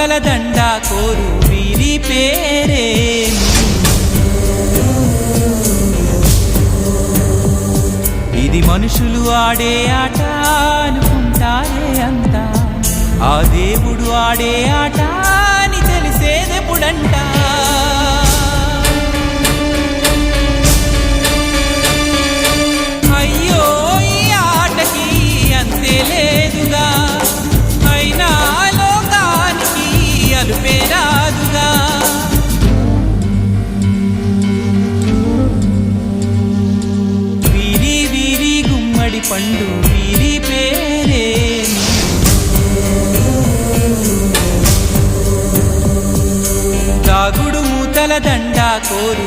గలదండ కోరు వీరి పేరే. ఇది మనుషులు ఆడే ఆట అనుకుంటారే అంతా. ఆ దేవుడు ఆడే ఆట గుమ్మడి పండు వీరి పేరే. దాగుడు మూతల దండా కోరు